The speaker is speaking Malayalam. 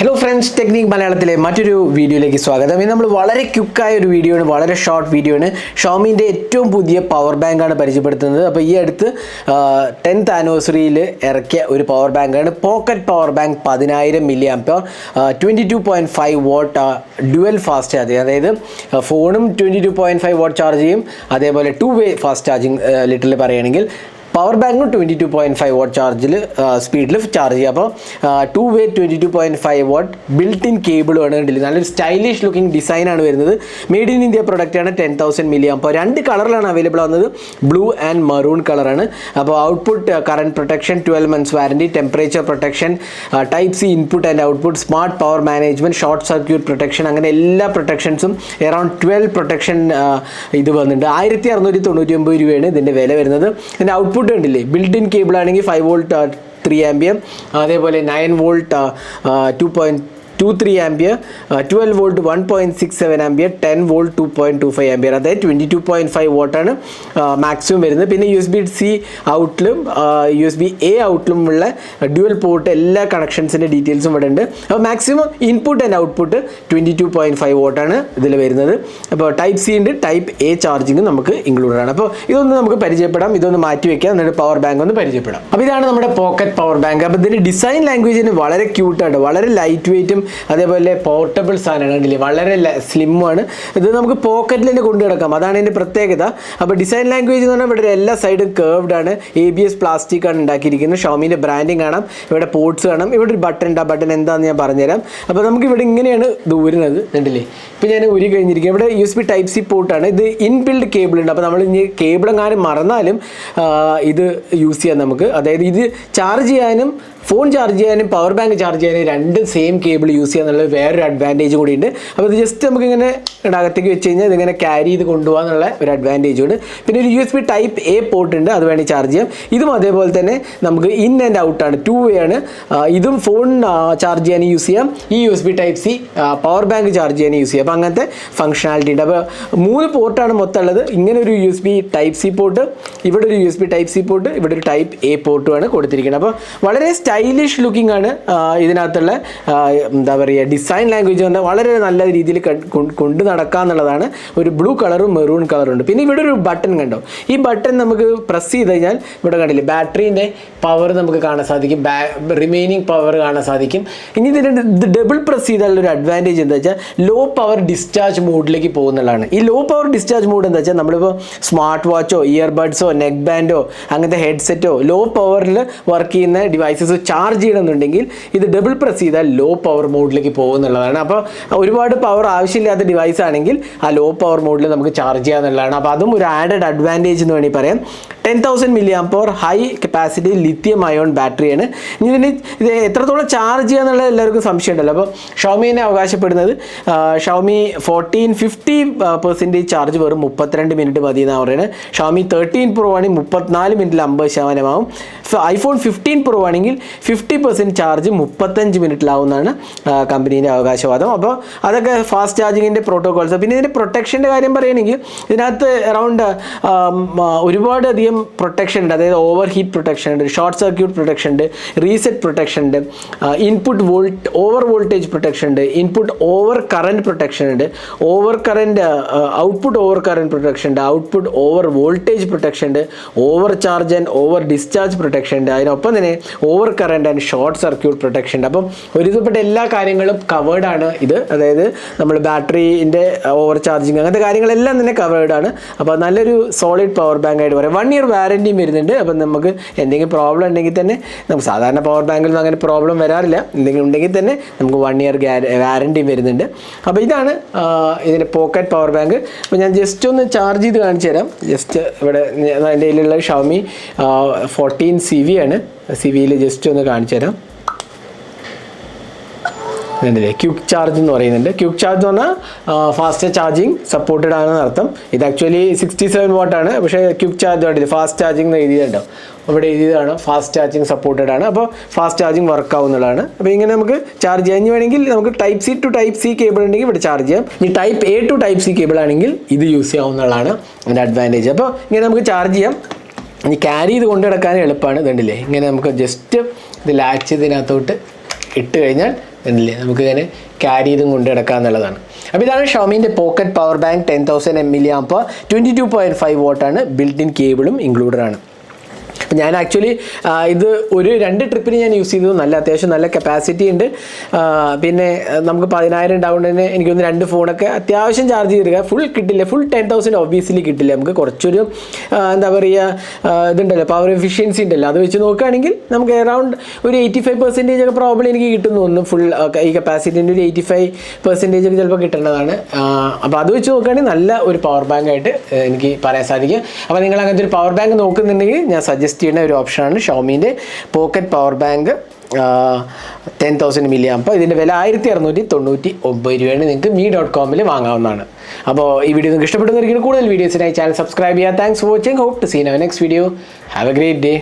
ഹലോ ഫ്രണ്ട്സ് ടെക്നിക് മലയാളത്തിലെ മറ്റൊരു വീഡിയോയിലേക്ക് സ്വാഗതം. ഇന്ന് നമ്മൾ വളരെ ക്യുക്കായ ഒരു വീഡിയോ ആണ് വളരെ ഷോർട്ട് വീഡിയോ ആണ്. ഷോമിന്റെ ഏറ്റവും പുതിയ പവർ ബാങ്കാണ് പരിചയപ്പെടുത്തുന്നത്. അപ്പോൾ ഈ അടുത്ത് ടെൻത്ത് ആനിവേഴ്സറിയിൽ ഇറക്കിയ ഒരു പവർ ബാങ്കാണ് പോക്കറ്റ് പവർ ബാങ്ക് പതിനായിരം milli ampere twenty two point five watt dual fast charging അതായത് ഫോണും twenty two point five watt charge ചെയ്യും. അതേപോലെ ടു വേ ഫാസ്റ്റ് ചാർജിങ് ലിറ്ററിൽ പറയുകയാണെങ്കിൽ പവർ ബാങ്കും twenty two point five watt ചാർജിൽ സ്പീഡിൽ ചാർജ് ചെയ്യുക അപ്പോൾ two way twenty two point five watt built in കേബിളുമാണ് കണ്ടില്ല? നല്ലൊരു സ്റ്റൈലിഷ് ലുക്കിംഗ് ഡിസൈനാണ് വരുന്നത്. മെയ്ഡ് ഇൻ ഇന്ത്യ പ്രൊഡക്റ്റാണ് ടെൻ തൗസൻഡ് മില്ലി അപ്പോൾ രണ്ട് കളറിലാണ് അവൈലബിൾ ആവുന്നത്. ബ്ലൂ ആൻഡ് മറൂൺ കളറാണ് അപ്പോൾ output current protection twelve months warranty temperature protection type C input and output smart power management short circuit protection അങ്ങനെ എല്ലാ പ്രൊട്ടക്ഷൻസും എറൗണ്ട് ട്വൽവ് പ്രൊട്ടക്ഷൻ ഇത് വന്നിട്ടുണ്ട്. ആയിരത്തി അറുന്നൂറ്റി തൊണ്ണൂറ്റി ഒമ്പത് രൂപയാണ് ഇതിന്റെ വില വരുന്നത്. ഇതിന്റെ ഔട്ട്പുട്ട് കണ്ടില്ലേ? ബിൽഡ് ഇൻ കേബിൾ ആണെങ്കിൽ ഫൈവ് വോൾട്ട് ത്രീ ആംബിയം അതേപോലെ nine volt two point two three ampere twelve volt one point six seven ampere ten volt two point two five ampere അതായത് ട്വന്റി ടു പോയിന്റ് ഫൈവ് വോട്ടാണ് മാക്സിമം വരുന്നത്. പിന്നെ യു എസ് ബി സി ഔട്ടിലും യു എസ് ബി എ ഔട്ടിലും ഉള്ള ഡ്യുവൽ പോർട്ട് എല്ലാ കണക്ഷൻസിന്റെ ഡീറ്റെയിൽസും ഇവിടെ ഉണ്ട് അപ്പോൾ maximum input and output twenty two point five വോട്ടാണ് ഇതിൽ വരുന്നത്. അപ്പോൾ ടൈപ്പ് സി ഉണ്ട് ടൈപ്പ് എ ചാർജിങ് നമുക്ക് ഇൻക്ലൂഡഡ് ആണ്. അപ്പോൾ ഇതൊന്ന് നമുക്ക് പരിചയപ്പെടാം ഇതൊന്ന് മാറ്റി വെക്കാം എന്നിട്ട് പവർ ബാങ്ക് ഒന്ന് പരിചയപ്പെടാം. അപ്പോൾ ഇതാണ് നമ്മുടെ പോക്കറ്റ് പവർ ബാങ്ക് അപ്പോൾ ഇതിന്റെ ഡിസൈൻ ലാംഗ്വേജിന് വളരെ ക്യൂട്ടായിട്ട് വളരെ ലൈറ്റ് വെയിറ്റും അതേപോലെ പോർട്ടബിൾ സാധനമാണ് കണ്ടില്ലേ? വളരെ സ്ലിമ്മാണ് ഇത് നമുക്ക് പോക്കറ്റിൽ തന്നെ കൊണ്ടു കിടക്കാം അതാണ് ഇതിന്റെ പ്രത്യേകത. അപ്പോൾ ഡിസൈൻ ലാംഗ്വേജ് എന്ന് പറഞ്ഞാൽ ഇവിടെ എല്ലാ സൈഡും കേർവ്ഡ് ആണ്. എ ബി എസ് പ്ലാസ്റ്റിക് ആണ് ഉണ്ടാക്കിയിരിക്കുന്നത്. ഷോമിന്റെ ബ്രാൻഡിങ് കാണാം. ഇവിടെ പോർട്സ് കാണാം. ഇവിടെ ഒരു ബട്ടൺ ഉണ്ട്. ആ ബട്ടൺ എന്താണെന്ന് ഞാൻ പറഞ്ഞുതരാം. അപ്പോൾ നമുക്ക് ഇവിടെ ഇങ്ങനെയാണ് ദൂരുന്നത്. ഊരുന്നത് കണ്ടില്ലേ? ഇപ്പോൾ ഞാൻ ഉരി കഴിഞ്ഞിരിക്കും ഇവിടെ U S B type C പോർട്ടാണ് ഇത് ഇൻബിൽഡ് കേബിൾ ഉണ്ട്. അപ്പോൾ നമ്മൾ ഇനി കേബിൾ എങ്ങാനും മറന്നാലും ഇത് യൂസ് ചെയ്യാം നമുക്ക്. അതായത് ഇത് ചാർജ് ചെയ്യാനും ഫോൺ ചാർജ് ചെയ്യാനും പവർ ബാങ്ക് ചാർജ് ചെയ്യാനും രണ്ട് സെയിം കേബിൾ യൂസ് ചെയ്യുക എന്നുള്ളത് വേറൊരു അഡ്വാന്റേജ് കൂടി ഉണ്ട്. അപ്പോൾ ഇത് ജസ്റ്റ് നമുക്ക് ഇങ്ങനെ അകത്തേക്ക് വെച്ച് കഴിഞ്ഞാൽ ഇതിങ്ങനെ ക്യാരി ചെയ്ത് കൊണ്ടുപോകാന്നുള്ള ഒരു അഡ്വാന്റേജ് ഉണ്ട്. പിന്നെ ഒരു U S B type A port ഉണ്ട് അത് വേണമെങ്കിൽ ചാർജ് ചെയ്യാം. ഇതും അതേപോലെ തന്നെ നമുക്ക് ഇൻ ആൻഡ് ഔട്ട് ആണ് ടു വേ ആണ്. ഇതും ഫോൺ ചാർജ് ചെയ്യാൻ യൂസ് ചെയ്യാം. ഈ U S B type C power bank charge ചെയ്യാൻ യൂസ് ചെയ്യാം. അപ്പോൾ അങ്ങനത്തെ ഫംഗ്ഷനാലിറ്റി ഉണ്ട്. അപ്പോൾ മൂന്ന് പോർട്ടാണ് മൊത്തം ഉള്ളത്. ഇങ്ങനെ ഒരു U S B type C port ഇവിടെ ഒരു U S B type C port ഇവിടെ ഒരു ടൈപ്പ് എ പോർട്ടുമാണ് കൊടുത്തിരിക്കുന്നത്. അപ്പോൾ വളരെ സ്റ്റൈലിഷ് ലുക്കിംഗ് ആണ് ഇതിനകത്തുള്ള എന്താ പറയുക ഡിസൈൻ ലാംഗ്വേജ് തന്നെ വളരെ നല്ല രീതിയിൽ കൊണ്ട് നടക്കുക എന്നുള്ളതാണ് ഒരു ബ്ലൂ കളറും മെറൂൺ കളറും ഉണ്ട്. പിന്നെ ഇവിടെ ഒരു ബട്ടൺ കണ്ടോ? ഈ ബട്ടൺ നമുക്ക് പ്രസ് ചെയ്ത് കഴിഞ്ഞാൽ ഇവിടെ കണ്ടില്ലേ ബാറ്ററീന്റെ പവർ നമുക്ക് കാണാൻ സാധിക്കും. ബാ റിമൈനിങ് പവർ കാണാൻ സാധിക്കും. ഇനി ഇതിന്റെ ഡബിൾ പ്രസ് ചെയ്താലുള്ള ഒരു അഡ്വാന്റേജ് എന്താ വെച്ചാൽ ലോ പവർ ഡിസ്ചാർജ് മോഡിലേക്ക് പോകുന്നുള്ളതാണ്. ഈ ലോ പവർ ഡിസ്ചാർജ് മോഡ് എന്താ വെച്ചാൽ നമ്മളിപ്പോൾ സ്മാർട്ട് വാച്ചോ ഇയർബഡ്സോ നെക്ക് ബാൻഡോ അങ്ങനത്തെ ഹെഡ്സെറ്റോ ലോ പവറിൽ വർക്ക് ചെയ്യുന്ന ഡിവൈസസ് ചാർജ് ചെയ്യണമെന്നുണ്ടെങ്കിൽ ഇത് ഡബിൾ പ്രസ് ചെയ്താൽ ലോ പവർ മോഡിലേക്ക് പോകുന്നുള്ളതാണ്. അപ്പോൾ ഒരുപാട് പവർ ആവശ്യമില്ലാത്ത ഡിവൈസ് ആണെങ്കിൽ ആ ലോ പവർ മോഡിൽ നമുക്ക് ചാർജ് ചെയ്യാന്നുള്ളതാണ്. അപ്പോൾ അതും ഒരു ആഡഡ് അഡ്വാന്റേജ് എന്ന് വേണമെങ്കിൽ പറയാം. Ten thousand milliampere high capacity lithium ion ബാറ്ററിയാണ് ഇനി ഇതിന് ഇത് എത്രത്തോളം ചാർജ് ചെയ്യുക എന്നുള്ളത് എല്ലാവർക്കും സംശയമുണ്ടല്ലോ. അപ്പോൾ ഷോമിനെ അവകാശപ്പെടുന്നത് Xiaomi fourteen fifty percentage charge വെറും മുപ്പത്തിരണ്ട് മിനിറ്റ് മതി എന്നാണ് പറയുന്നത്. ഷൗമി തേർട്ടീൻ പ്രോ ആണെങ്കിൽ മുപ്പത്തിനാല് മിനിറ്റിൽ അമ്പത് ശതമാനമാവും. ഐഫോൺ ഫിഫ്റ്റീൻ പ്രോ ആണെങ്കിൽ ഫിഫ്റ്റി പെർസെന്റ് ചാർജ് മുപ്പത്തഞ്ച് മിനിറ്റിലാവുന്നതാണ് കമ്പനീന്റെ അവകാശവാദം. അപ്പോൾ അതൊക്കെ ഫാസ്റ്റ് ചാർജിങ്ങിന്റെ പ്രോട്ടോകോൾസ് പിന്നെ ഇതിന്റെ പ്രൊട്ടക്ഷന്റെ കാര്യം പറയുകയാണെങ്കിൽ ഇതിനകത്ത് അറൗണ്ട് ഒരുപാട് അധികം പ്രൊട്ടക്ഷൻ ഉണ്ട്. അതായത് ഓവർ ഹീറ്റ് പ്രൊട്ടക്ഷൻ ഉണ്ട് ഷോർട്ട് സർക്യൂട്ട് പ്രൊട്ടക്ഷൻ ഉണ്ട് റീസെറ്റ് പ്രൊട്ടക്ഷൻ ഉണ്ട് input volt over voltage protection ഉണ്ട് ഇൻപുട്ട് ഓവർ കറന്റ് പ്രൊട്ടക്ഷൻ ഉണ്ട് over current output over current protection ഉണ്ട് ഔട്ട്പുട്ട് ഓവർ വോൾട്ടേജ് പ്രൊട്ടക്ഷൻ ഉണ്ട് over charge and over discharge protection ഉണ്ട്. അതിനൊപ്പം തന്നെ over current and short circuit protection ഉണ്ട്. അപ്പം ഒരുവിധപ്പെട്ട എല്ലാ കാര്യങ്ങളും കവേർഡ് ആണ് ഇത്. അതായത് നമ്മൾ ബാറ്ററിന്റെ ഓവർ ചാർജിങ് അങ്ങനത്തെ കാര്യങ്ങളെല്ലാം തന്നെ കവേർഡ് ആണ്. അപ്പോൾ നല്ലൊരു സോളിഡ് പവർ ബാങ്ക് ആയിട്ട് പറയാം. വൺ ഇയർ വാറന്റിയും വരുന്നുണ്ട്. അപ്പം നമുക്ക് എന്തെങ്കിലും പ്രോബ്ലം ഉണ്ടെങ്കിൽ തന്നെ നമുക്ക് സാധാരണ പവർ ബാങ്കിൽ അങ്ങനെ പ്രോബ്ലം വരാറില്ല. എന്തെങ്കിലും ഉണ്ടെങ്കിൽ തന്നെ നമുക്ക് വൺ ഇയർ വാറന്റിയും വരുന്നുണ്ട്. അപ്പോൾ ഇതാണ് ഇതിന്റെ പോക്കറ്റ് പവർ ബാങ്ക് അപ്പോൾ ഞാൻ ജസ്റ്റ് ഒന്ന് ചാർജ് ചെയ്ത് കാണിച്ചു തരാം. ജസ്റ്റ് ഇവിടെ എന്റെ കയ്യിലുള്ള ഷവമി ഫോർട്ടീൻ സി വി ആണ്. സി വിയിൽ ജസ്റ്റ് ഒന്ന് കാണിച്ചു തരാം. ഇതിന്റെ ക്യൂക്ക് ചാർജ് എന്ന് പറയുന്നുണ്ട്. ക്യൂക്ക് ചാർജ് എന്ന് പറഞ്ഞാൽ ഫാസ്റ്റ് ചാർജിങ് സപ്പോർട്ടഡ് ആണെന്ന് അർത്ഥം ഇത് ആക്ച്വലി സിക്സ്റ്റി സെവൻ വാട്ടാണ് പക്ഷേ ക്യൂക്ക് ചാർജ് കണ്ടില്ല ഫാസ്റ്റ് ചാർജിങ് എന്ന് എഴുതിയിട്ടുണ്ടാവും അവിടെ എഴുതിയതാണ് ഫാസ്റ്റ് ചാർജിങ് സപ്പോർട്ടഡ് ആണ്. അപ്പോൾ ഫാസ്റ്റ് ചാർജിങ് വർക്ക് ആവുന്നതാണ് അപ്പോൾ ഇങ്ങനെ നമുക്ക് ചാർജ് ചെയ്യാൻ വേണമെങ്കിൽ നമുക്ക് type C to type C cable ഉണ്ടെങ്കിൽ ഇവിടെ ചാർജ് ചെയ്യാം. ഇനി type A to type C cable ആണെങ്കിൽ ഇത് യൂസ് ചെയ്യാവുന്നതാണ് അതിന്റെ അഡ്വാന്റേജ് അപ്പോൾ ഇങ്ങനെ നമുക്ക് ചാർജ് ചെയ്യാം. ഇനി ക്യാരി ചെയ്ത് കൊണ്ടു നടക്കാൻ എളുപ്പമാണ്. ഇതുണ്ടല്ലേ? ഇങ്ങനെ നമുക്ക് ജസ്റ്റ് ഇത് ലാച്ച് ഇതിനകത്തോട്ട് ഇട്ട് കഴിഞ്ഞാൽ എന്നില്ലേ. നമുക്കിങ്ങനെ ക്യാരി ചെയ്തും കൊണ്ട് കിടക്കുക എന്നുള്ളതാണ്. അപ്പോൾ ഇതാണ് ഷോമീന്റെ pocket power bank ten thousand M L അപ്പോൾ ട്വന്റി ടു പോയിന്റ് ഫൈവ് വോട്ടാണ് ബിൽറ്റ് ഇൻ കേബിളും ഇൻക്ലൂഡഡ് ആണ്. ഞാൻ ആക്ച്വലി ഇത് ഒരു രണ്ട് ട്രിപ്പിന് ഞാൻ യൂസ് ചെയ്തത് നല്ല അത്യാവശ്യം നല്ല കപ്പാസിറ്റി ഉണ്ട്. പിന്നെ നമുക്ക് പതിനായിരം ഉണ്ടാവുന്നതിന് എനിക്കൊന്ന് രണ്ട് ഫോണൊക്കെ അത്യാവശ്യം ചാർജ് ചെയ്തിരിക്കുക ഫുൾ കിട്ടില്ല. ഫുൾ ടെൻ തൗസൻഡ് ഒബ്വിയസ്ലി കിട്ടില്ല. നമുക്ക് കുറച്ചൊരു എന്താ പറയുക ഇതുണ്ടല്ലോ പവർ എഫിഷ്യൻസി ഉണ്ടല്ലോ. അത് വെച്ച് നോക്കുകയാണെങ്കിൽ നമുക്ക് എറൗണ്ട് ഒരു എയ്റ്റി ഫൈവ് പെർസെന്റേജ് ഒക്കെ പ്രോബ്ലം എനിക്ക് കിട്ടുന്നു ഒന്നും ഫുൾ ഈ കപ്പാസിറ്റിന്റെ ഒരു എയ്റ്റി ഫൈവ് പെർസെന്റേജ് ഒക്കെ ചിലപ്പോൾ കിട്ടേണ്ടതാണ്. അപ്പോൾ അത് വെച്ച് നോക്കുകയാണെങ്കിൽ നല്ല ഒരു പവർ ബാങ്ക് ആയിട്ട് എനിക്ക് പറയാൻ സാധിക്കും. അപ്പോൾ നിങ്ങൾ അങ്ങനത്തെ ഒരു പവർ ബാങ്ക് നോക്കുന്നുണ്ടെങ്കിൽ ഞാൻ സജസ്റ്റ് ചെയ്യുന്ന ഒരു ഓപ്ഷനാണ് ഷോമീന്റെ pocket power bank ten thousand milli അപ്പോൾ ഇതിന്റെ വില ആയിരത്തി അറുന്നൂറ്റി തൊണ്ണൂറ്റി ഒമ്പത് രൂപയാണ്. നിങ്ങൾക്ക് മീ ഡോട്ട് കോമിൽ വാങ്ങാവുന്നതാണ്. അപ്പോൾ ഈ വീഡിയോ നിങ്ങൾക്ക് ഇഷ്ടപ്പെടുന്നവർക്ക് കൂടുതൽ വീഡിയോസിനായി ചാനൽ സബ്സ്ക്രൈബ് ചെയ്യുക thanks for watching hope to seen our next video have a great day